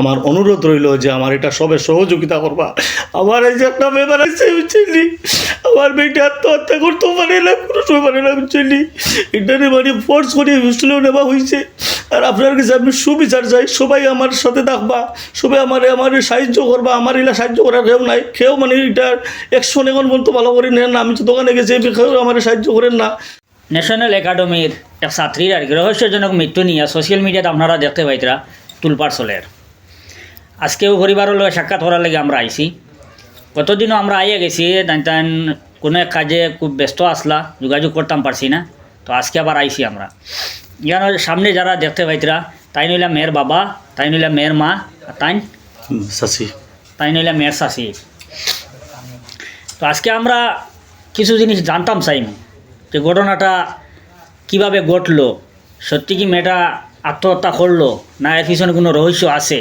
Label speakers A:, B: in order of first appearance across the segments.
A: আমার অনুরোধ রইল যে আমার এটা সবে সহযোগিতা করবা। আমার এই যে একটা ব্যাপার আছে, বুঝলি? আমার মেয়েটা আত্মহত্যা করতেও পারে না, কোনো সময় পারে না, বুঝলি? এটারে মানে ফোর্স করে হোস্টেলেও নেওয়া হয়েছে আর আপনার কাছে আমি সুবিচার চাই, সবাই আমার সাথে থাকবা, সবাই আমার আমার সাহায্য করবা, আমার এলা সাহায্য করার কেউ নাই। কেউ মানে এটার একশো এখন পর্যন্ত ভালো করে নেন না। আমি তো দোকানে গেছি কেউ আমার সাহায্য করেন না।
B: ন্যাশনাল একাডেমির এক ছাত্রীর আর কি রহস্যজনক মৃত্যু নিয়ে সোশ্যাল মিডিয়াতে আপনারা দেখতে পাইতরা তুলপার চলের আজকেও পরিবারের লগে সাক্ষাৎ করার লাগে আমরা আইছি। কতদিনও আমরা আইয়া গেছি তাই তাই কোনো এক কাজে খুব ব্যস্ত আসলা যোগাযোগ করতাম পারছি না তো আজকে আবার আইছি আমরা। ইয়ার সামনে যারা দেখতে পাইতরা তাই নইলা মেয়ের বাবা তাই নইলা মেয়ের মা আর তাই
A: সাসি।
B: তাই নইলে মেয়ের শাসি তো আজকে আমরা কিছু জিনিস জানতাম চাইম যে ঘটনাটা কীভাবে ঘটলো সত্যি কি মেয়েটা আত্মহত্যা করল না এর পিছনে কোনো রহস্য আছে?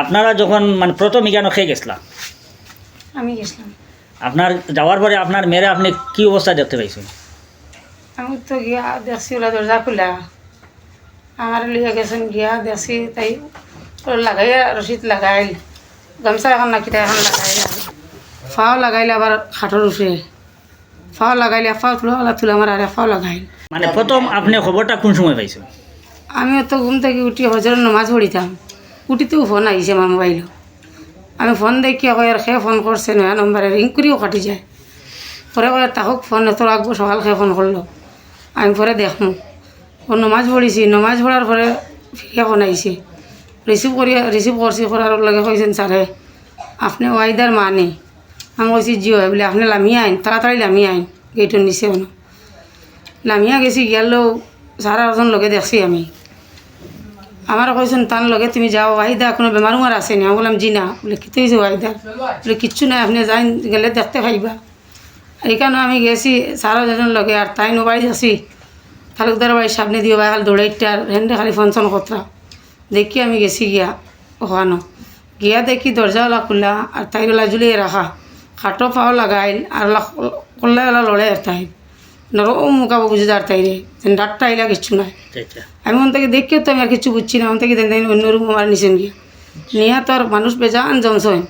B: আপনারা যখন মানে প্রথম ইজ্ঞান খেয়ে গেছিলাম
C: আমি গেছিলাম।
B: আপনার যাওয়ার পরে আপনার মেয়েরা আপনি কি অবস্থা দেখতে পাইছেন?
C: আমি তো গিয়া দেখছি ওলা দরজা খোলা। আমার লিয়ে গেছেন গিয়া দেখছি তাই লাগাই রসিদ লাগাইল। গামছা এখন না কিতা এখন লাগাইল ফাও লাগাইলে আবার খাটর উঠে ফাও লাগাইলে ফাও তুলো তুলে আমার আরে ফাও লাগাইল।
B: মানে প্রথম আপনি খবরটা কোন সময় পাইছেন
C: আমি তো ঘুম থেকে উঠি হজরের নমাজ পড়িতাম উঠিতেও ফোন আহিছে আমার মোবাইল আমি ফোন দেখিয়া কয় আর সে ফোন করছে নয়া নম্বরে রিং করিও কাটি যায়। পরে কয় তাহক ফোন এত রাখব সকাল খেয়ে ফোন করল আমি পরে দেখমু ও নমাজ পড়িছি নমাজ পড়ার পরে ফিরে ফোন আহিছে। রিসিভ করি রিসিভ করছি করার লগে কইছেন স্যারে আপনি ওয়াইদার মানে আমি কইছি জিও বলে, আপনি লামিয়া আইন তাড়াতাড়ি লামিয়া আইন গেটর নিচে লামিয়া গেছি গেলেও সারা ওজন লগে দেখছি আমি। আমার কইছেন, তার লগে তুমি যাও, ওয়াহিদা কোনো বেমার উমার আছে নি বললাম, জি না। বলে কিতে হয়েছে ওয়াহিদা? বলে, কিচ্ছু নাই, আপনি যাই গেলে দেখতে পাইবা। এইখানে আমি গেছি, সারা যজন লগে, আর তাই নোবাই যাচ্ছি। তালুকদার বাড়ির সামনে দিয়ে বাইকাল দৌড়াইটার হেন্ডে খালি ফনসন কতরা দেখি আমি গেছি গিয়া, ওখানো। গিয়া দেখি দরজাওয়ালা খোলা আর তাইরলা ঝুলিয়ে রাখা। খাটো পাও লাগাইল, আর কল্লা ওলা লড়ে আর তাই নরম মুখাবো বুঝে যার তাইরে ডাক্তার আইলা কিচ্ছু নাই। আমি ওন থেকে দেখিও তো আমি আর কিছু বুঝছি না। ওন থেকে দেন অন্য রুম আমার নিচেন গিয়ে নিয়ে তো আর মানুষ বেজান জমসইন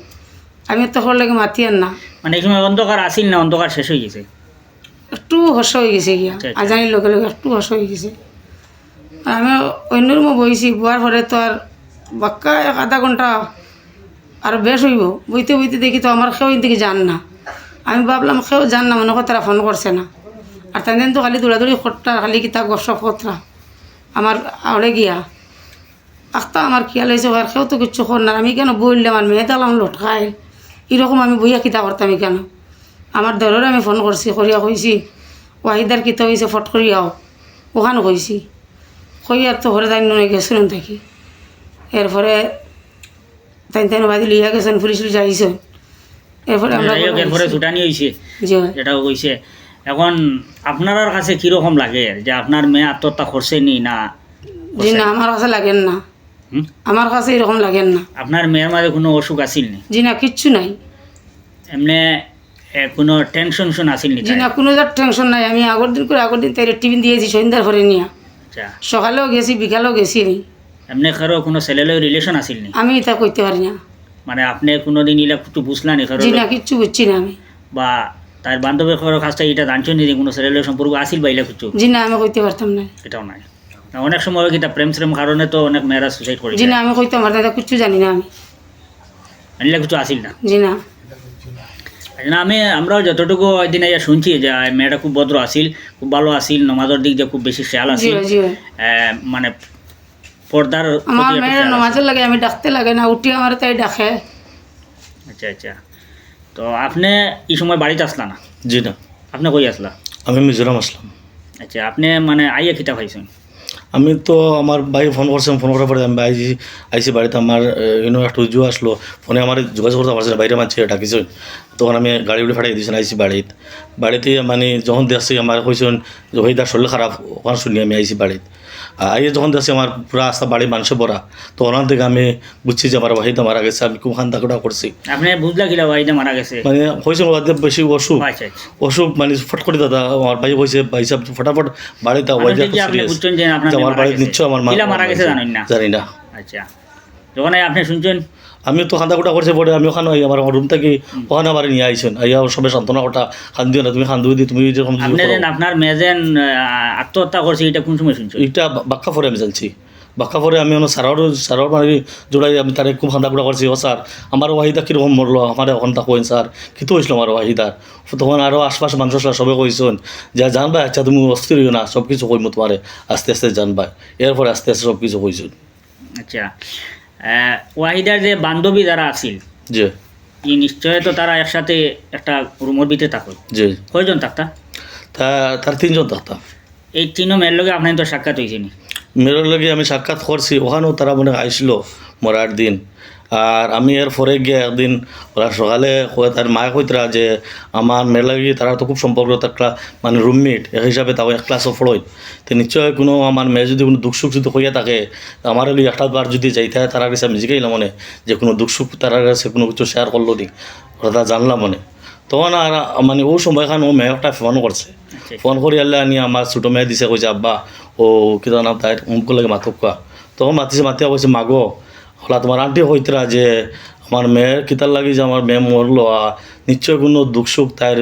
C: আমি তো হর লাগে মাতি আর না।
B: মানে এই সময় অন্ধকার আসিল না অন্ধকার শেষ হয়ে গেছে?
C: একটু হর্ষ হয়ে গেছে গিয়া।
B: আচ্ছা।
C: আজানির লগে লগে একটু হর্ষ হয়ে গেছে। আর আমি অন্য রুমে বইছি বয়ার পরে তো আর বাক্কা এক আধা ঘণ্টা আর বেশ হইব। বইতে বইতে দেখি তো আমার খেয়েও থেকে যান না। আমি ভাবলাম খেয়েও যান না মনে হয় তারা ফোন করছে না। আর তাই তো খালি দৌড়াদৌড়ি খট্টা খালি কিতা গসপ খতরা আমার আওড়ে গিয়া। আখতা আমার খেয়াল হয়েছে আর খেয়েও তো কিচ্ছু কর না আমি কেন বললাম আর মেয়ে দালাম লটকাই। এরকম আমি বইয়া কিতা করতাম কেন? আমার দরের আমি ফোন করছি করিয়া কইছি ওয়াহিদার কিতা হয়েছে ফট করিয়াও ওখানে কইছি কই আর তো ঘরে তাই নয় গেছিলাম থাকি। এরপরে তাই তাই বাদি লিয়া গেছেন পুলিশ আইসেন এরপরে আমরা
B: এরপরে ছুটানি হয়েছে
C: জি
B: যেটাও কইছে এখন আপনার কাছে কীরকম লাগে? যে আপনার মেয়ে আত্মহত্যা করছে নি না
C: জি না আমার কাছে লাগেন না। আমার কাছে এরকম লাগেন না।
B: আপনার মেয়ের মাঝে কোনো অসুখ আসিল নি?
C: জি না কিচ্ছু নাই।
B: এমনি কোনো টেনশন শুন আসিল নি
C: জি না কোনো যার টেনশন নাই। আমি আগের দিন করে আগের দিন তাই টিফিন দিয়েছি সন্ধ্যার নিয়ে।
B: আচ্ছা।
C: সকালেও গেছি বিকালেও গেছি আমি।
B: এমনি কারও কোনো ছেলেলে রিলেশন আসিল নি?
C: আমি এটা কইতে পারি না।
B: মানে আপনি কোনো দিন ইলা কিছু বুঝলা নি কারও
C: জি না কিচ্ছু বুঝছি না আমি।
B: বা তার বান্ধবের কাছ থেকে এটা জানছেন নি কোনো ছেলেলে সম্পর্ক আসিল বা ইলা কিছু
C: জি না আমি কইতে পারতাম না।
B: এটাও নাই। অনেক সময় কিটা প্রেম শ্রেম কারণে তো অনেক মেয়েরা সুসাইড করে
C: জি না আমি কইতে পারতাম না কিচ্ছু জানি না আমি।
B: ইলা কিছু আসিল না।
C: জি না।
B: না আমি আমরাও যতটুকু দিন ইয়া শুনছি যে মেয়েটা খুব ভদ্র আসিল খুব ভালো আসিল নমাজের দিক দিয়ে খুব বেশি খেয়াল আসিল মানে পর্দার
C: আমার মেয়ের নমাজের লাগে আমি ডাকতে লাগে না উঠি আমার তাই ডাকে।
B: আচ্ছা আচ্ছা। তো আপনি এই সময় বাড়িতে আসলা না?
A: জি না।
B: আপনি কই আসলা?
A: আমি মিজোরাম আসলাম।
B: আচ্ছা আপনি মানে আইয়া খিতা পাইছেন?
A: আমি তো আমার ভাই ফোন করছিলাম ফোন করার পরে আমি আইসি আইসি বাড়িতে আমার ইউনো একটা উজু আসলো। ফোনে আমার যোগাযোগ করতে পারছে না বাইরে মানছে ডাকিছেন তখন আমি গাড়ি উড়ে ফাটাই দিয়েছেন আইসি বাড়িতে। বাড়িতে মানে যখন দেখছি আমার কইছেন যে ভাই তার শরীর খারাপ ওখানে শুনি আমি আইসি বাড়িতে। আইয়ে যখন দেখছি আমার পুরো আস্থা বাড়ি মানুষে ভরা তো ওনার থেকে আমি বুঝছি যে আমার ওয়াহিদা মারা গেছে আমি খুব খান তাকুটা করছি।
B: আপনি বুঝলা কিলা ভাইটা মারা গেছে?
A: মানে হয়েছে ওদের বেশি অসুখ।
B: আচ্ছা আচ্ছা।
A: অসুখ মানে ফট করে দাদা আমার ভাই হয়েছে ভাই সাহেব ফটাফট বাড়িতে
B: আপনার
A: আমার
B: বাড়ি
A: বাড়িতে নিশ্চয় আমার
B: মারা গেছে জানি না?
A: জানি না।
B: আচ্ছা। যখন আপনি শুনছেন
A: আমি তো খান্দা কুটা করছে পরে আমি ওখানে আমার রুম থেকে ওখানে আবার নিয়ে আইছেন। আইয়া সবে সান্ত্বনা কথা খান্দিও না তুমি খান্দু দি তুমি যেরকম
B: আপনার মেজেন আত্মহত্যা করছে এটা কোন সময় শুনছেন
A: এইটা বা- বাক্কা পরে আমি জানছি। বাক্কা পরে আমি ono সারার সারার মানে জোড়াই আমি তারে খুব খান্দা কুটা করছি ও স্যার আমার ওয়াহিদা কীরকম মরলো আমার এখন তা কইন স্যার কিন্তু হয়েছিল আমার ওয়াহিদার তখন আরও আশপাশ মানুষ আসলা সবে কইছেন যে জানবা আচ্ছা তুমি অস্থির হইও না সব কিছু কইমু তোমারে আস্তে আস্তে জানবা। এরপরে আস্তে আস্তে সব কিছু কইছেন।
B: আচ্ছা। ওয়াহিদার যে বান্ধবী যারা আছিল
A: জি।
B: ই নিশ্চয় তো তারা একসাথে একটা রুমের ভিতরে থাকো।
A: জি।
B: কয়জন থাকতা
A: তা তার তিনজন থাকতা
B: এই তিনও মেয়ের লগে আপনার তো সাক্ষাৎ হয়েছে
A: মেয়ের লগে আমি সাক্ষাৎ করছি ওখানেও তারা মনে আইসলো মরার দিন। আর আমি এর পরে গিয়ে একদিন ওরা সকালে কয় তার মায়ে কইতরা যে আমার মেয়ের লাগে তারা তো খুব সম্পর্ক ক্লা- মানে রুমমেট এক হিসাবে তাও এক ক্লাসও ফলোই তো নিশ্চয় কোনো আমার মেয়ে যদি কোনো দুঃখ সুখ যদি হইয়া থাকে আমার হলে একটা বার যদি যাইতে হয় তারা কাছে আমি জিগাইলাম মনে যে কোনো দুঃখ সুখ তার কাছে কোনো কিছু শেয়ার করল নি ওরা জানলাম মনে। তখন আর মানে ও সময়খান ও মেয়ে একটা ফোন করছে। ফোন করি আল্লাহ আনি আমার ছোটো মেয়ে দিছে কইছে আব্বা ও কিতা নাম তাই অমুক লাগে মাতক তখন মাতিছে মাতিয়া কইছে মাগো হলা তোমার আন্টি হইতরা যে আমার মেয়ের কিতার লাগি যে আমার মেয়ে মরলো নিশ্চয় কোনো দুঃখ সুখ তাইর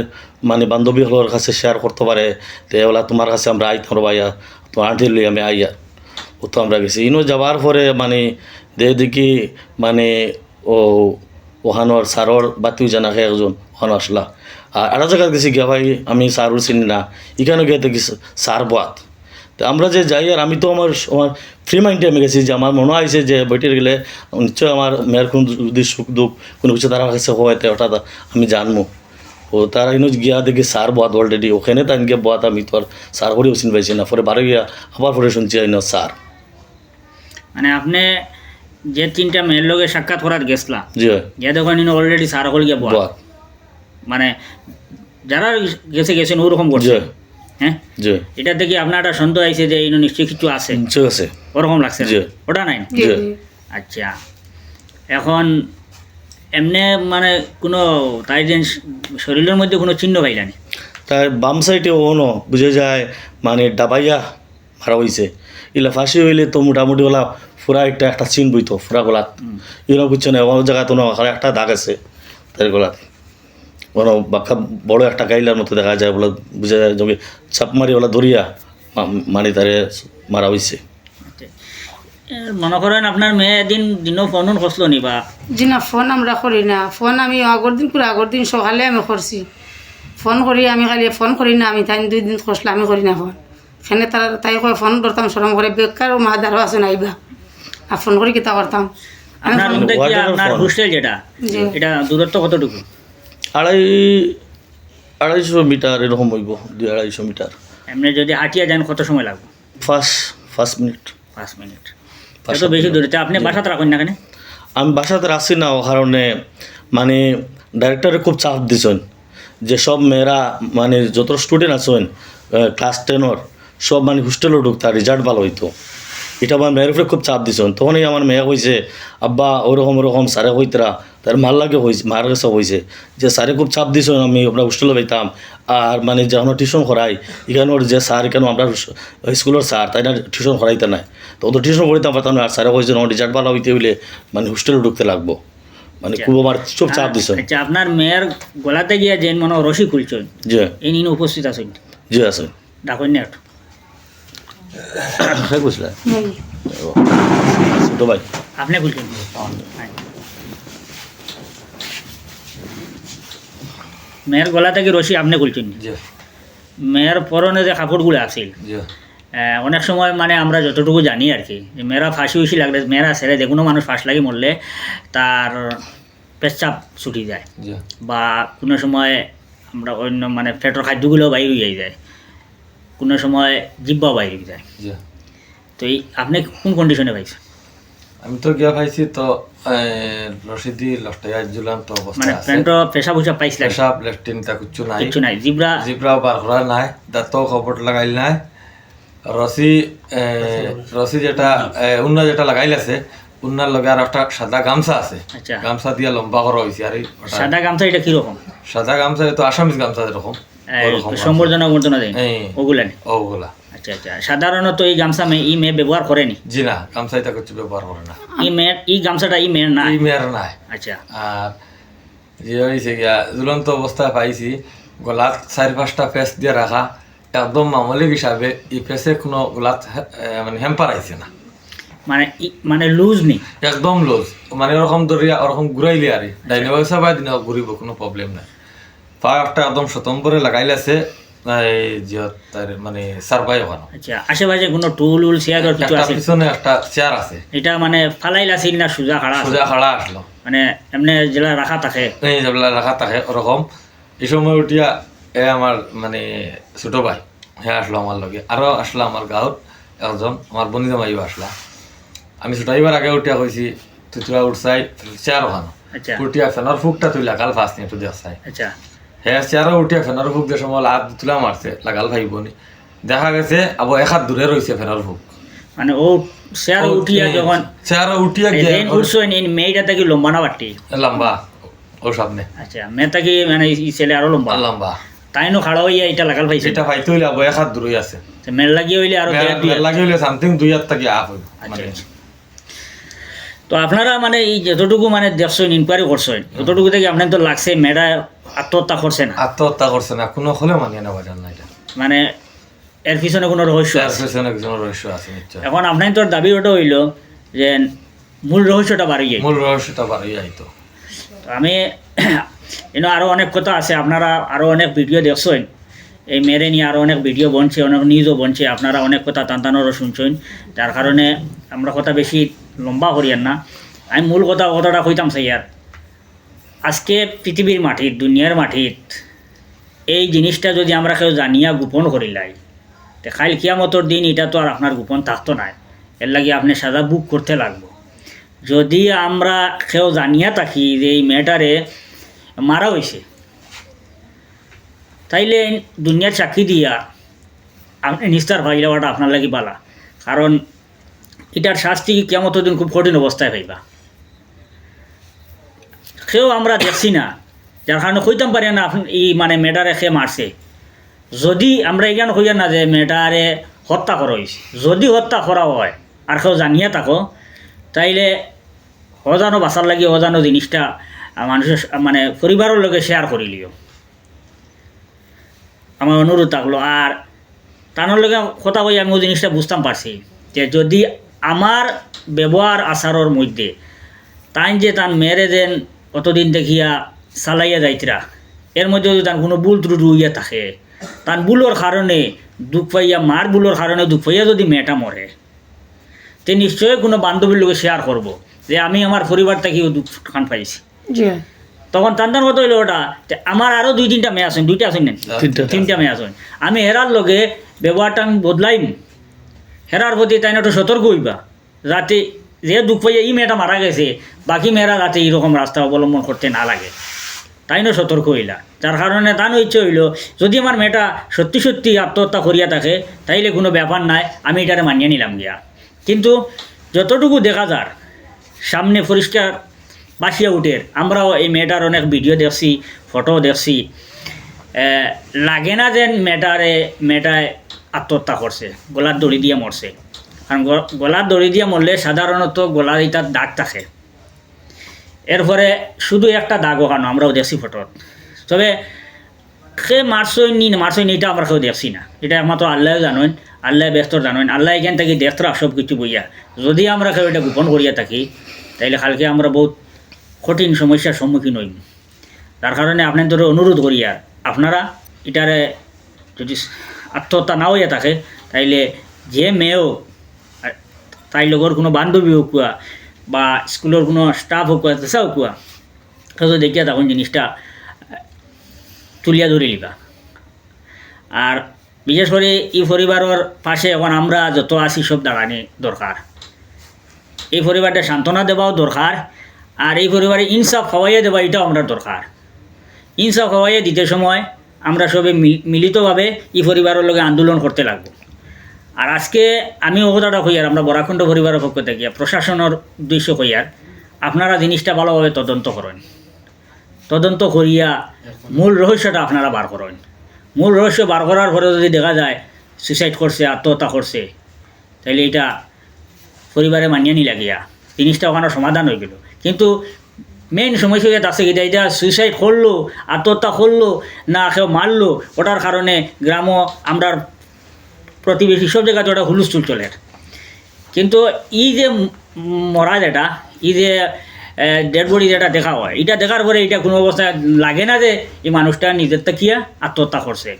A: মানে বান্ধবী হলোর কাছে শেয়ার করতে পারে। তে ওলা তোমার কাছে আমরা আইতাম রবা আইয়া তোমার আন্টির লই আমি আইয়া ও তো আমরা গেছি। ইনো যাওয়ার পরে মানে দে দেখি মানে ও ওখানোর সারর বাতিও জানাকে একজন ওখানে আসলা। আর একটা জায়গায় গেছি গিয়া ভাই, আমি সারুর চিনি না। এখানে গিয়ে দেখি সার বাত তো আমরা যে যাই আর আমি তো আমার আমার ফ্রি মাইন্ডে আমি গেছি যে আমার মনে হয়েছে যে বইটির গেলে নিশ্চয় আমার মেয়ের কোনো যদি সুখ দুঃখ কোনো কিছু তারা কাছে হয় তো ওটা আমি জানব ও তারা ইনো গিয়া দেখি সার বাত অলরেডি ওখানে তাই গিয়ে বাত আমি তো আর সার করেও চিনি পাইছি না। পরে বারো গিয়া আবার পরে শুনছি আইন সার
B: মানে আপনি যে তিনটা মেয়ের লগে সাক্ষাৎ করার গেছলা
A: জি।
B: যে দেখেন অলরেডি সার হল গিয়া
A: বাত
B: মানে যারা গেছে গেছেন ওরকম করছে হ্যাঁ?
A: জি।
B: এটা দেখি আপনার একটা সন্দেহ আইছে যে ইনো নিশ্চয়ই কিছু আছে।
A: ঠিক আছে।
B: ওরকম লাগছে?
A: জি।
B: ওটা নাই?
C: জি।
B: আচ্ছা। এখন এমনি মানে কোনো তাই যে শরীরের মধ্যে কোনো চিহ্ন পাইলানি
A: তার বাম সাইডে ওনো বুঝে যায় মানে ডাবাইয়া মারা হয়েছে ইলা ফাঁসি হইলে তো মোটামুটি ওলা ফুরা একটা একটা চিন বইতো ফুরা গলাত। ইনো বুঝছে না ওর জায়গায় তো একটা দাগ আছে তার গলাত। কোনো বাক্কা বড় একটা গাইলার মতো দেখা যায় বলে বুঝা যায় যে চাপ মারি ওলা ধরিয়া মানে তারে মারা হয়েছে।
B: মনে করেন আপনার মেয়ে এদিন দিনও ফোন নি বা?
C: জি না ফোন আমরা করি না। ফোন আমি আগর দিন করে আগর দিন সকালে আমি করছি ফোন করি আমি খালি ফোন করি না আমি তাই দুই দিন খসলে আমি করি না ফোন। সেখানে তারা তাই কয় ফোন করতাম সরম করে বেকার মা দারো আছে নাইবা। আর ফোন করে কিতা করতাম
B: আপনার হোস্টেল যেটা? এটা দূরত্ব কতটুকু?
A: আড়াই আড়াইশো মিটার এরকম হইব দুই আড়াইশো মিটার।
B: এমনি যদি হাঁটিয়ে যান কত সময় লাগবে?
A: First first minute.
B: পাঁচ মিনিট। এত
A: সাত
B: বেশি দূরে তা আপনি বাসাতে রাখুন না কেন?
A: আমি বাসাতে আসি না ও কারণে মানে ডাইরেক্টরে খুব চাপ দিছেন। যে সব মেয়েরা মানে যত স্টুডেন্ট আছেন ক্লাস টেনর সব মানে হোস্টেলও ঢুকতা রেজাল্ট ভালো হইতো। এটা আমার মেয়ের উপরে খুব চাপ দিছেন। তখনই আমার মেয়ে কইছে আব্বা ওরকম ওরকম স্যারে কইতরা তার মাল লাগে হয়েছে মার কাছে হয়েছে যে স্যারে খুব চাপ দিছেন আমি আমরা হোস্টেলে পাইতাম আর মানে যখন টিউশন করাই এখানোর যে স্যার কেন আমরা স্কুলের স্যার তাই না টিউশন করাইতে নাই। তো ওদের টিউশন করিতাম পারতাম না। আর স্যারে কইছে আমার রেজাল্ট ভালো হইতে হইলে মানে হোস্টেলে ঢুকতে লাগবো। মানে খুব আমার খুব চাপ দিছেন
B: আচ্ছা আপনার মেয়ের গলাতে গিয়া যে মনে হয় রশি খুলছেন
A: জি।
B: এই নিন উপস্থিত আছেন?
A: জি আছে।
B: ডাকুন না একটু
A: হ্যাঁ
C: এই।
A: ছোটো ভাই।
B: আপনি খুলছেন? মেয়ের গলা থেকে রশি আপনি খুলছেন মেয়ের পরনে যে কাপড়গুলো আছিল অনেক সময় মানে আমরা যতটুকু জানি আর কি মেয়েরা ফাঁসি উসি লাগলে মেয়েরা ছেড়ে যে কোনো মানুষ ফাঁস লাগি মরলে তার পেচ্ছাপ ছুটি যায়। বা কোনো সময় আমরা অন্য মানে পেটের খাদ্যগুলো বাইর হয়ে যায়। কোনো সময় জিব্বা বাইর হয়ে যায়। তো এই আপনি কোন কন্ডিশনে পাইছেন?
D: আমি তো গিয়া পাইছি তো রশিদি লষ্টাই জুলাম তো
B: মানে
D: অবস্থা
B: পেশা পুষা পাইছিলেন?
D: পেশাব লেফটিন তা কিচ্ছু নাই।
B: কিচ্ছু নাই। জিব্রা?
D: জিব্রাও বার করা নাই দাঁতও খবর লাগাইল নাই। রশি এ, রশি যেটা এ, উন্না যেটা লাগাইল আছে উন্নার লগে আর একটা সাদা গামছা আছে।
B: আচ্ছা।
D: গামছা দিয়া লম্বা করা হয়েছে আর
B: সাদা গামছা এটা কীরকম
D: সাদা গামছা তো আসামিস গামছা এরকম।
B: সম্বর্ধনা মর্দনা দেয়? ওগুলা
D: ওগুলা।
B: আচ্ছা আচ্ছা। সাধারণত এই গামছা মে ই মেয়ে ব্যবহার করেনি?
D: জি না গামছাইটা করছি ব্যবহার করে না।
B: ই মেয়ের ই গামছাটা ই মেয়ের না
D: এই মেয়ের নাই।
B: আচ্ছা।
D: আর যে হয়েছে গিয়া ঝুলন্ত অবস্থায় পাইছি গলাত চারি পাঁচটা ফেস দিয়ে রাখা একদম মামলিক হিসাবে এই ফেসে কোনো গলাত মানে হেম্পার আইছে না।
B: মানে ই- মানে লুজ নি?
D: একদম লোজ মানে ওরকম ধরিয়া ওরকম ঘুরাইলে আর। ডাইনে ব্যবসা বাই দিনে ঘুরিব কোনো প্রবলেম নাই। পা একটা একদম এই যে তার মানে সারভাই ওখানে
B: আচ্ছা আশেপাশে কোনো টুল উল চেয়ার কিছু আছে?
D: পিছনে একটা চেয়ার আছে।
B: এটা মানে ফালাইল আছিল না সুজা খাড়া?
D: সোজা খাড়া আসলো।
B: মানে এমনি যেটা রাখা থাকে?
D: এই যেগুলা রাখা থাকে ওরকম। এই সময় উঠিয়া এ আমার মানে ছোট ভাই হ্যাঁ আসলো আমার লগে। আরও আসলো আমার গাঁৱত একজন আমার বনিতা মাইও আসলা। আমি ছোট এবার আগে উঠিয়া কইছি তুই তোরা উঠছাই চেয়ার ওখানে
B: আচ্ছা।
D: উঠিয়া ফেনার ফুকটা তুই লাগাল ফার্স্ট নিয়ে তুই
B: আচ্ছা।
D: হ্যাঁ চেয়ারও উঠিয়া ফেনার ফুক যে সময় হাত তুলা মারছে লাগাল ভাইব নি। দেখা গেছে আবার এক হাত দূরে রয়েছে ফেনার ফুক।
B: মানে ও চেয়ার উঠিয়া যখন
D: চেয়ারও উঠিয়া গিয়ে
B: উঠছো এই মেয়েটা লম্বা না বাটি?
D: লম্বা ও সামনে
B: আচ্ছা মানে ছেলে আরও লম্বা?
D: লম্বা।
B: তাইনো খাড়া হইয়া এটা লাগাল
D: ভাইতে হইলে আবার এক হাত দূরে আছে।
B: মেল লাগিয়ে হইলে আরও দুই
D: হইলে সামথিং দুই হাত থাকি আপ
B: আচ্ছা,
D: মানে
B: আচ্ছা। তো আপনারা মানে এই যতটুকু মানে দেখছেন ইনকোয়ারি করছেন যতটুকু থেকে আপনার তো লাগছে মেয়েটা আত্মহত্যা করছে না।
D: আত্মহত্যা করছে না কোনো হলে মানিয়ে নেওয়া যায় না এটা।
B: মানে এর পিছনে কোনো রহস্য আছে?
D: পেছনে কিছু রহস্য আছে নিশ্চয়
B: এখন আপনার তোর দাবি ওটা হইল যে মূল রহস্যটা বাড়ি যায়
D: মূল রহস্যটা বাড়ি যাইতো
B: তো আমি এনে আরও অনেক কথা আছে আপনারা আরও অনেক ভিডিও দেখছেন। এই মেরে নিয়ে আরও অনেক ভিডিও বনছে অনেক নিউজও বনছে আপনারা অনেক কথা টানটানোরও শুনছেন। যার কারণে আমরা কথা বেশি লম্বা করিয়ার না। আমি মূল কথা কথাটা কইতাম সাইয়ার আজকে পৃথিবীর মাটিত দুনিয়ার মাটিত এই জিনিসটা যদি আমরা কেউ জানিয়া গোপন করিলাই, তে খাইল কিয়ামতর দিন এটা তো আর আপনার গোপন থাকতো না এর লাগে আপনি সাদা বুক করতে লাগবো। যদি আমরা কেউ জানিয়া থাকি যে এই মেয়েটারে মারা হয়েছে তাইলে দুনিয়ার চাকরি দিয়া আপনি নিস্তার ভাই যাওয়াটা আপনার লাগি বালা। কারণ এটার শাস্তি কেমন দিন খুব কঠিন অবস্থায় পাইবা। সেও আমরা দেখছি না। যার কারণে কইতাম পারি না এই মানে মেয়েটারে সে মারছে যদি আমরা এখানে কইয়া না যে মেয়েটারে হত্যা করা হয়েছে যদি হত্যা করা হয় আর কেউ জানিয়ে থাকো, তাইলে অজানো বাঁচার লাগি অজানো জিনিসটা মানুষের মানে পরিবারের লগে শেয়ার করিলিও আমার অনুরোধ থাকল আর তানোর লগে কথা কই আমি ওই জিনিসটা বুঝতাম পারছি যে যদি আমার ব্যবহার আচারের মধ্যে তাই যে তার মেয়েরে যেন অতদিন দেখিয়া চালাইয়া যাইতরা। এর মধ্যে যদি তার কোনো বুল ত্রুটি হইয়া থাকে তার ভুলোর কারণে দুঃখ পাইয়া মার ভুলোর কারণে দুঃখ পাইয়া যদি মেয়েটা মরে তে নিশ্চয়ই কোনো বান্ধবীর লোকে শেয়ার করব যে আমি আমার পরিবার থেকেও দুঃখ খান পাইছি।
C: জি।
B: তখন তান্তান কত হইল ওটা তে আমার আরও দুই তিনটা মেয়ে আছেন দুইটা আছেন না
A: তিনটা
B: তিনটা। মেয়ে আছেন আমি হেরার লগে ব্যবহারটা আমি বদলাইম। হেরার প্রতি তাই একটু সতর্ক হইবা। যাতে যে দুঃখ পাইয়া এই মেয়েটা মারা গেছে, বাকি মেয়েরা যাতে এইরকম রাস্তা অবলম্বন করতে না লাগে তাই না সতর্ক হইলা। যার কারণে তান ইচ্ছে হইল, যদি আমার মেয়েটা সত্যি সত্যি আত্মহত্যা করিয়া থাকে, তাইলে কোনো ব্যাপার নাই, আমি এটারে মানিয়ে নিলাম গিয়া। কিন্তু যতটুকু দেখা যার, সামনে পরিষ্কার বাসিয়া উঠের আমরাও এই মেয়েটার অনেক ভিডিও দেখছি, ফটো দেখছি। লাগে না যেন মেয়েটারে, মেয়েটায় আত্মহত্যা করছে, গলার দড়ি দিয়ে মরছে। কারণ গ- গলার দড়ি দিয়ে মরলে সাধারণত গলার এটার দাগ থাকে। এরপরে শুধু একটা দাগ ওখানো আমরাও দেখছি ফটোর তবে সে মারছই নি মারছই নি এটা আমরা কেউ দেখছি না। এটা একমাত্র আল্লাহ জানেন, আল্লাহ ব্যস্ত জানেন, আল্লাহ এখান থেকে দেখতরা সব কিছু বইয়া। যদি আমরা কেউ এটা গোপন করিয়া থাকি, তাইলে কালকে আমরা বহুত কঠিন সমস্যার সম্মুখীন হইম। তার কারণে আপনাদের অনুরোধ করি আর আপনারা এটারে যদি আত্মহত্যা না হইয়া থাকে, তাইলে যে মেয়েও তাই লগর কোনো বান্ধবী হোক কুয়া বা স্কুলের কোনো স্টাফ হোক কুয়া তেসাও কুয়া সেটা দেখিয়া তখন জিনিসটা তুলিয়া ধরে লিবা আর বিশেষ করে এই পরিবারের পাশে এখন আমরা যত আছি সব দাঁড়ানি দরকার এই পরিবারটা সান্ত্বনা দেওয়াও দরকার আর এই পরিবারে ইনসাফ খাওয়াইয়ে দেওয়া এটাও আমরা দরকার ইনসাফ খাওয়াইয়ে দিতে সময় আমরা সবে মিল- মিলিতভাবে এই পরিবারের লগে আন্দোলন করতে লাগবো। আর আজকে আমি ও কথাটা কইয়ার আমরা বরাখণ্ড পরিবারের পক্ষ থেকে, প্রশাসনের উদ্দেশ্য কইয়ার আপনারা জিনিসটা ভালোভাবে তদন্ত করেন। তদন্ত করিয়া মূল রহস্যটা আপনারা বার করেন। মূল রহস্য বার করার পরে যদি দেখা যায় সুইসাইড করছে, আত্মহত্যা করছে, তাইলে এটা পরিবারে মানিয়ে নি লাগিয়া জিনিসটা ওখানে সমাধান হয়ে গেল। কিন্তু মেইন সমস্যা এটা আছে এটা এটা সুইসাইড করল, আত্মহত্যা করল, না কেউ মারলো, ওটার কারণে গ্রাম আমরা প্রতিবেশী, সব জায়গাতে ওটা হুলুস্থুল চলে কিন্তু ই যে মরা যেটা ই যে ডেড বডি যেটা দেখা হয়, এটা দেখার পরে এটা কোনো অবস্থায় লাগে না যে এই মানুষটা নিজের তাকিয়া আত্মহত্যা করছে।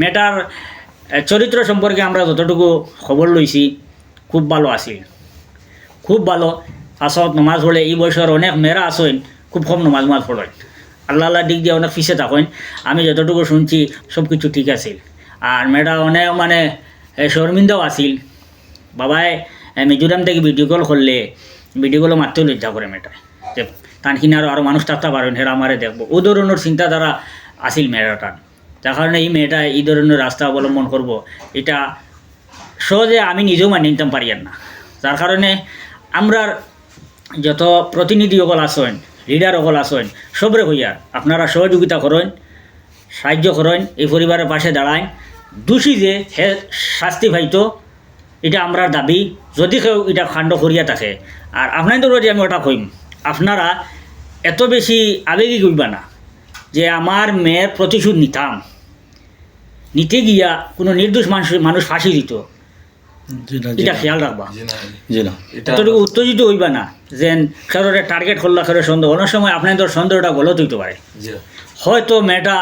B: মেয়েটার চরিত্র সম্পর্কে আমরা যতটুকু খবর লইছি, খুব ভালো আছিল খুব ভালো। আসত নমাজ পড়ে, এই বয়সের অনেক মেয়েরা আসেন খুব কম নমাজ মাজ পড়েন। আল্লাহ আল্লাহ দিক দিয়ে অনেক পিছিয়ে থাকেন। আমি যতটুকু শুনছি সব কিছু ঠিক আছে। আর মেয়েটা অনেক মানে শর্মিন্দাও আছিল বাবাই এ, মিজোরাম থেকে ভিডিও কল করলে ভিডিও কলও মারতেও লজ্জা করে মেয়েটায় যে তানখিনি আরও আরও মানুষ থাকতে পারেন হেরা আমারে দেখব। ও ধরনের চিন্তাধারা আছিল মেয়েটার। তার কারণে এই মেয়েটা এই ধরনের রাস্তা অবলম্বন করব এটা সহজে আমি নিজেও মানি নিতাম পারি না। যার কারণে আমরা যত প্রতিনিধি সকল আসেন লিডার সকল আসেন সবরে হইয়া আপনারা সহযোগিতা করেন সাহায্য করেন এই পরিবারের পাশে দাঁড়ায়। দোষী যে হে শাস্তি পাইতো এটা আমরা দাবি। যদি কেউ এটা কাণ্ড করিয়া থাকে আর আপনাদের যদি আমি ওটা কইম আপনারা এত বেশি আবেগী কইবা না যে আমার মেয়ের প্রতিশোধ নিতাম। নিতে গিয়া কোনো নির্দোষ মানুষ মানুষ ফাঁসি দিত। এটা খেয়াল রাখবা। এতটুকু উত্তেজিত হইবা না যে খেরোরে টার্গেট করলা খেরো সন্দেহ। অনেক সময় আপনাদের সন্দেহটা গলত হইতে পারে। হয়তো মেয়েটা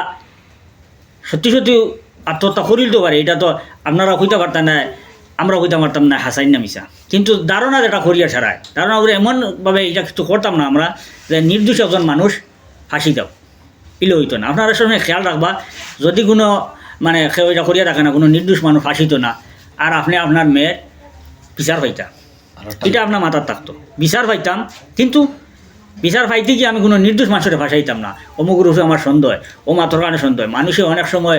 B: সত্যি সত্যি আত্মহত্যা করিলতে পারে এটা তো আপনারা কইতে পারতেন না আমরা কইতে পারতাম না হাসাইন না মিশা কিন্তু ধারণা যেটা করিয়া ছাড়ায় ধারণা করে এমনভাবে এটা কিছু করতাম না আমরা যে নির্দোষ একজন মানুষ ফাঁসি দাও ইলে হইতো না। আপনারা সময় খেয়াল রাখবা যদি কোনো মানে কেউ এটা করিয়া থাকে না কোনো নির্দোষ মানুষ ফাঁসিত না আর আপনি আপনার মেয়ের বিচার পাইতা। এটা আপনার মাথার থাকতো বিচার পাইতাম কিন্তু বিচার পাইতে কি আমি কোনো নির্দোষ মানুষের ভাষাইতাম না। অমুক রূপে আমার সন্দেহ ও মাত্র কারণে সন্দেহ। মানুষে অনেক সময়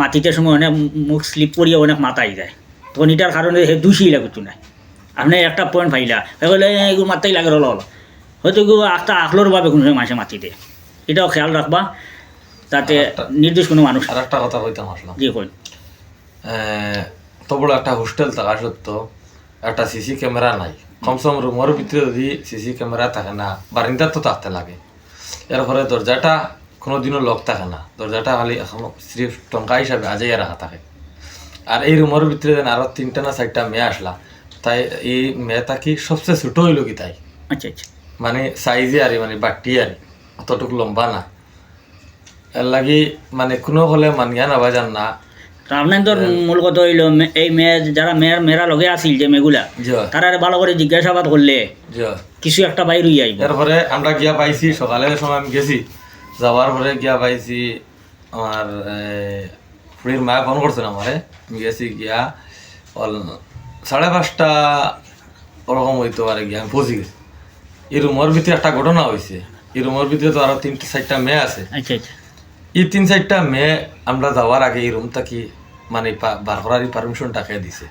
B: মাটিতে সময় অনেক মুখ স্লিপ করিয়ে অনেক মাথায় যায় তখন এটার কারণে সে দোষী কিছু নাই। আপনি একটা পয়েন্ট পাইলা। বলে এগুলো মাত্রাই লাগে হলো হয়তো এগুলো একটা আখলোর ভাবে কোনো সময় মাসে মাটিতে। এটাও খেয়াল রাখবা
D: তাতে
B: নির্দোষ কোনো মানুষ
D: আর একটা কথা কইতাম আসলাম।
B: যে কই।
D: তো বড় একটা হোস্টেল থাকা সত্ত্বেও একটা সিসি ক্যামেরা নাই। কমসম রুমের ভিতরে যদি সিসি ক্যামেরা থাকে না। বারিন্দার তো থাকতে লাগে এরপরে দরজাটা কোনোদিনও লক থাকে না। দরজাটা খালি এখন সিরিফ টঙ্কা হিসাবে আজই রাখা থাকে। আর এই রুমের ভিতরে যেন আরও তিনটা না চারটা মেয়ে আসলা তাই এই মেয়েটা কি সবচেয়ে ছোট হইল কি তাই?
B: আচ্ছা আচ্ছা।
D: মানে সাইজে আর মানে বাটি আর অতটুকু লম্বা না। এর লাগি মানে কোনো হলে মানিয়া না বাজান না।
B: তো আপনার তোর মূল কথা হইল এই মেয়ে যারা মেয়ের মেয়েরা লগে আসিল যে মেয়েগুলা তারা ভালো করে জিজ্ঞাসাবাদ করলে কিছু একটা বাইর হইয়া আইব।
D: এরপরে আমরা গিয়া পাইছি সকালের সময় আমি গেছি যাওয়ার পরে গিয়া পাইছি আমার খুড়ির মা ফোন করছেন আমারে। আমি গেছি গিয়া অল সাড়ে পাঁচটা ওরকম হইতে পারে গিয়া আমি পৌঁছে গেছি। এই রুমের ভিতরে একটা ঘটনা হয়েছে এই রুমের ভিতরে তো আরও তিনটে চারটা মেয়ে আছে।
B: আচ্ছা আচ্ছা।
D: এই তিন চারটা মেয়ে আমরা যাওয়ার আগে এই রুমটা কি মানে বার করার পারমিশনটা খেয়ে দিছে।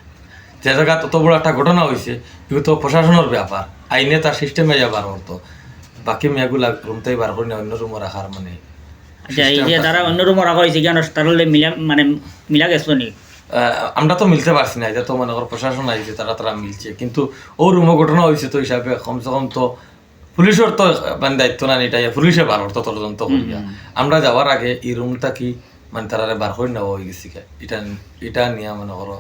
D: যে জায়গা তত বড় একটা ঘটনা হয়েছে এগুলো তো প্রশাসনের ব্যাপার আইনে তার সিস্টেমে যা বার করতো বাকি মেয়েগুলা রুমটাই বার করে অন্য রুমে রাখার মানে
B: আচ্ছা এই যে তারা অন্য রুমে রাখা হয়েছে কেন তারা মিলা মানে মিলা গেছো নি?
D: আমরা তো মিলতে পারছি না এটা তো মনে করো প্রশাসন আইছে তারা তারা মিলছে। কিন্তু ও রুমে ঘটনা হয়েছে তো হিসাবে কমসে কম তো পুলিশের তো মানে দায়িত্ব না এটা পুলিশে বার করতো তদন্ত করিয়া। আমরা যাওয়ার আগে এই রুমটা কি মানে তারা বার করে নেওয়া হয়ে গেছি এটা এটা নিয়ে মনে করো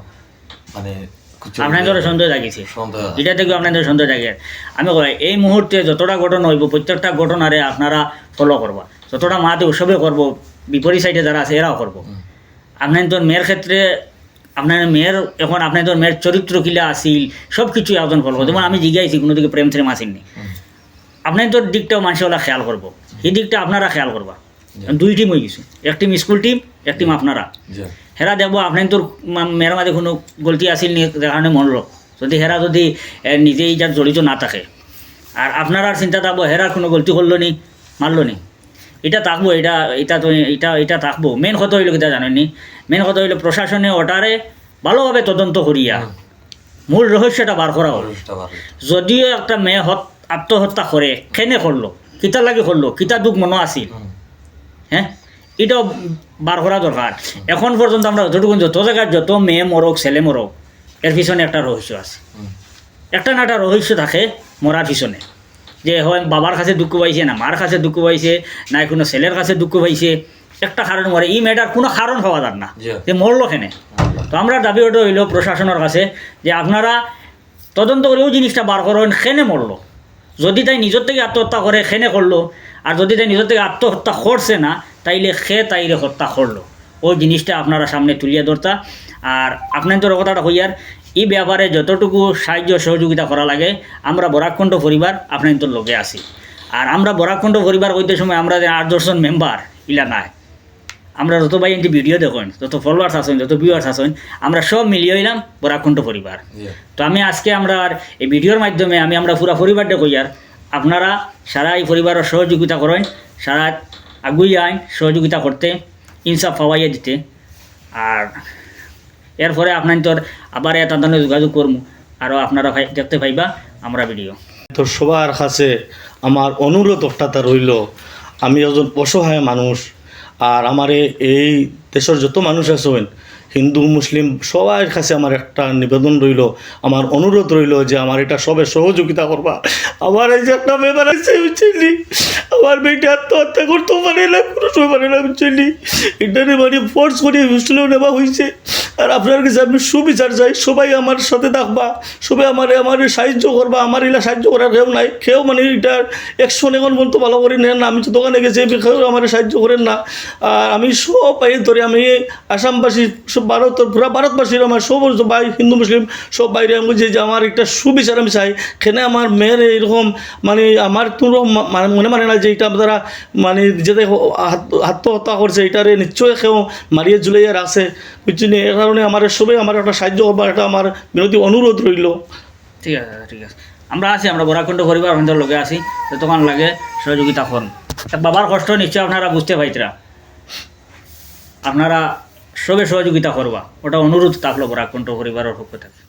D: মানে
B: আপনাদের সন্দেহ এটা থেকে আপনাদের সন্দেহ থাকে আমি কই এই মুহূর্তে যতটা ঘটনা হইব প্রত্যেকটা ঘটনারে আপনারা ফলো করবা। যতটা মাতে উৎসবে করব বিপরীত সাইডে যারা আছে এরাও করব। আপনাদের মেয়ের ক্ষেত্রে আপনার মেয়ের এখন আপনাদের মেয়ের চরিত্র কিলা আসিল সব কিছু একজন ফলো যেমন আমি জিজ্ঞাসি কোনো দিকে প্রেম প্রেম আসেননি আপনাদের দিকটাও মানুষওয়ালা খেয়াল করব। এই দিকটা আপনারা খেয়াল করবা। দুই টিম হয়ে গেছে। এক টিম স্কুল টিম এক টিম আপনারা। হেরা দেখব আপনার তোর মেয়ের মাঝে কোনো গলতি আসিল নি কারণে মন রোগ যদি হেরা যদি নিজেই যার জড়িত না থাকে। আর আপনার আর চিন্তা থাকব হেরার কোনো গলতি করল নি মারলো নি। এটা থাকব এটা এটা তো এটা এটা থাকব। মেন কথা হইল কিতা জানেননি? মেন কথা হইল প্রশাসনে ওটারে ভালোভাবে তদন্ত করিয়া মূল রহস্যটা বার করা হলো। যদিও একটা মেয়ে হত আত্মহত্যা করে কেনে করল কিতা লাগে করল কিতা দুঃখ মনে আসিল। হ্যাঁ? এটাও বার করা দরকার। এখন পর্যন্ত আমরা যতটুকু যত জায়গার যত মেয়ে মরক ছেলে মরক এর পিছনে একটা রহস্য আছে। একটা না একটা রহস্য থাকে মরার পিছনে। যে হয় বাবার কাছে দুঃখ পাইছে না মার কাছে দুঃখ পাইছে না কোনো ছেলের কাছে দুঃখ পাইছে একটা কারণ মরে। এই মেয়েটার কোনো কারণ হওয়া যার না। যে মরলো কেনে? তো আমরা দাবি ওটা হইল প্রশাসনের কাছে যে আপনারা তদন্ত করেও জিনিসটা বার করেন খেনে মরলো? যদি তাই নিজের থেকে আত্মহত্যা করে খেনে করল আর যদি তাই নিজের থেকে আত্মহত্যা করছে না তাইলে খে তাইলে হত্যা করল। ওই জিনিসটা আপনারা সামনে তুলিয়া ধরতা। আর আপনার তো কথাটা হইয়ার এই ব্যাপারে যতটুকু সাহায্য সহযোগিতা করা লাগে আমরা বরাকণ্ঠ পরিবার আপনার তো লগে আছি। আর আমরা বরাকণ্ঠ পরিবার হইতে সময় আমরা যে আট দশজন মেম্বার ইলা নাই আমরা যত ভাই এনটি ভিডিও দেখুন যত ফলোয়ার্স আছেন যত ভিউয়ার্স আছেন আমরা সব মিলিয়ে হইলাম বরাকণ্ঠ পরিবার। তো আমি আজকে আমরা আর এই ভিডিওর মাধ্যমে আমি আমরা পুরা পরিবারটা কই আর আপনারা সারা এই পরিবারের সহযোগিতা করেন, সারা আগুই আইন সহযোগিতা করতে, ইনসাফ পাওয়াইয়া দিতে। আর এরপরে আপনার তোর আবার এটা যোগাযোগ করব আরও আপনারা দেখতে পাইবা আমরা ভিডিও।
A: তো সবার কাছে আমার অনুরোধ একটা রইল, আমি একজন অসহায় মানুষ, আর আমার এই দেশের যত মানুষ আছেন হিন্দু, মুসলিম সবার কাছে আমার একটা নিবেদন রইল, আমার অনুরোধ রইল যে আমার এটা সবে সহযোগিতা করবা। আমার এই যে একটা ব্যাপার আছে বুঝলি আমার মেয়েটা আত্মহত্যা করতেও পারে না, কোনো সময় পারে না বুঝলি ইন্টারনেট মানে ফোর্স করে হোস্টেলেও নেওয়া হয়েছে আর আপনার কাছে আমি সুবিচার চাই, সবাই আমার সাথে থাকবা, সবাই আমার আমার সাহায্য করবা, আমার এলা সাহায্য করার কেউ নাই, কেউ মানে এটা একশো এখন পর্যন্ত ভালো করে নেন না। আমি তো দোকানে গেছি কেউ আমার সাহায্য করেন না। আর আমি সব পাই ধরে আমি আসামবাসী, সব ভারত, পুরা ভারতবাসীর আমার সব ভাই, হিন্দু, মুসলিম সব বাইরে আমি বলছি যে আমার একটা সুবিচার আমি চাই। কেনে আমার মেয়ের এইরকম মানে আমার তো মানে মনে মানে না যে এটা তারা মানে যেতে আত্ম- আত্মহত্যা করছে, এটারে নিশ্চয়ই কেউ মারিয়ে জুলাইয়া রাখছে। বুঝছি কারণে আমার সবাই আমার একটা সাহায্য করবার একটা আমার বিনতি অনুরোধ রইল।
B: ঠিক আছে ঠিক আছে। আমরা আছি, আমরা বরাখণ্ড পরিবার আমাদের লগে আছি, যতক্ষণ লাগে সহযোগিতা করুন। বাবার কষ্ট নিশ্চয় আপনারা বুঝতে পাইতরা। আপনারা সবে সহযোগিতা করবা, ওটা অনুরোধ থাকল বরাখণ্ড পরিবারের পক্ষ থেকে।